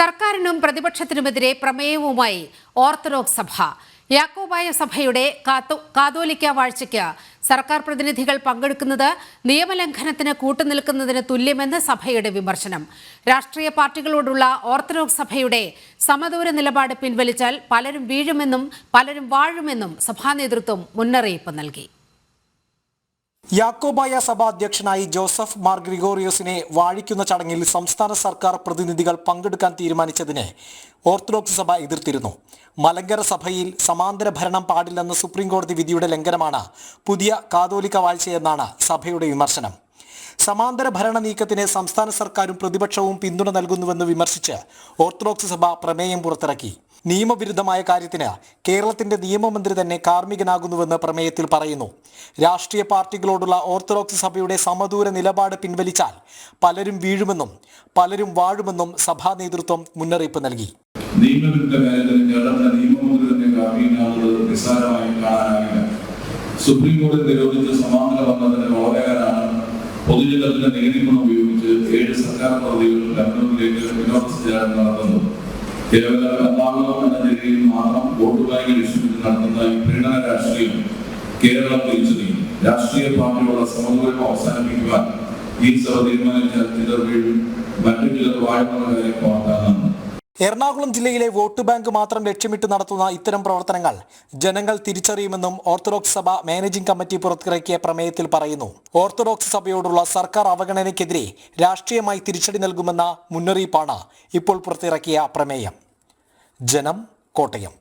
സർക്കാരിനും പ്രതിപക്ഷത്തിനുമെതിരെ പ്രമേയവുമായി ഓർത്തഡോക്സ് സഭ. യാക്കോബായ സഭയുടെ കാതോലിക്ക വാഴ്ചയ്ക്ക് സർക്കാർ പ്രതിനിധികൾ പങ്കെടുക്കുന്നത് നിയമലംഘനത്തിന് കൂട്ടുനിൽക്കുന്നതിന് തുല്യമെന്ന് സഭയുടെ വിമർശനം. രാഷ്ട്രീയ പാർട്ടികളോടുള്ള ഓർത്തഡോക്സ് സഭയുടെ സമദൂര നിലപാട് പിൻവലിച്ചാൽ പലരും വീഴുമെന്നും പലരും വാഴുമെന്നും സഭാ നേതൃത്വം മുന്നറിയിപ്പ് നൽകി. യാക്കോബായ സഭ അധ്യക്ഷനായി ജോസഫ് മാർ ഗ്രിഗോറിയോസിനെ വാഴിക്കുന്ന ചടങ്ങിൽ സംസ്ഥാന സർക്കാർ പ്രതിനിധികൾ പങ്കെടുക്കാൻ തീരുമാനിച്ചതിനെ ഓർത്തഡോക്സ് സഭ എതിർത്തിരുന്നു. മലങ്കര സഭയിൽ സമാന്തര ഭരണം പാടില്ലെന്ന സുപ്രീംകോടതി വിധിയുടെ ലംഘനമാണ് പുതിയ കാതോലിക വാഴ്ചയെന്നാണ് സഭയുടെ വിമർശനം. സമാന്തര ഭരണ നീക്കത്തിന് സംസ്ഥാന സർക്കാരും പ്രതിപക്ഷവും പിന്തുണ നൽകുന്നുവെന്ന് വിമർശിച്ച് ഓർത്തഡോക്സ് സഭ പ്രമേയം പുറത്തിറക്കി. നിയമവിരുദ്ധമായ കാര്യത്തിന് കേരളത്തിന്റെ നിയമമന്ത്രി തന്നെ കാർമ്മികനാകുന്നുവെന്ന് പ്രമേയത്തിൽ പറയുന്നു. രാഷ്ട്രീയ പാർട്ടികളോടുള്ള ഓർത്തഡോക്സ് സഭയുടെ സമദൂര നിലപാട് പിൻവലിച്ചാൽ പലരും വീഴുമെന്നും പലരും വാഴുമെന്നും സഭാ നേതൃത്വം മുന്നറിയിപ്പ് നൽകി. നിയമമന്ത്രി തന്നെ സുപ്രീം കോടതി നിരോധിച്ച സമാന്തര ഭരണത്തിന് വളരെയേറാണ് പൊതുജനത്തിന്റെ നികുതി പണം ഉപയോഗിച്ച് ഏഴ് സർക്കാർ പദ്ധതികൾ ലക്നൌവിലേക്ക് വിനോദസഞ്ചാരം നടത്തുന്നു. കേവല എറണാകുളം എന്ന ജില്ലയിൽ മാത്രം വോട്ട് ബാങ്ക് ലക്ഷ്യമിട്ട് നടത്തുന്ന ഈ രാഷ്ട്രീയം കേരളം തിരിച്ചറിയും രാഷ്ട്രീയ പാർട്ടികളുടെ അവസാനിപ്പിക്കുവാൻ ഈ സഭ തീരുമാനിച്ച ചിലർ വീഴും മറ്റു ചിലർ വാഴുന്ന കാര്യം ഓർക്കാനാണ് എറണാകുളം ജില്ലയിലെ വോട്ട് ബാങ്ക് മാത്രം ലക്ഷ്യമിട്ട് നടത്തുന്ന ഇത്തരം പ്രവർത്തനങ്ങൾ ജനങ്ങൾ തിരിച്ചറിയുമെന്നും ഓർത്തഡോക്സ് സഭ മാനേജിംഗ് കമ്മിറ്റി പുറത്തിറക്കിയ പ്രമേയത്തിൽ പറയുന്നു. ഓർത്തഡോക്സ് സഭയോടുള്ള സർക്കാർ അവഗണനയ്ക്കെതിരെ രാഷ്ട്രീയമായി തിരിച്ചടി നൽകുമെന്ന മുന്നറിയിപ്പാണ് ഇപ്പോൾ പുറത്തിറക്കിയ പ്രമേയം. ജനം കോട്ടയം.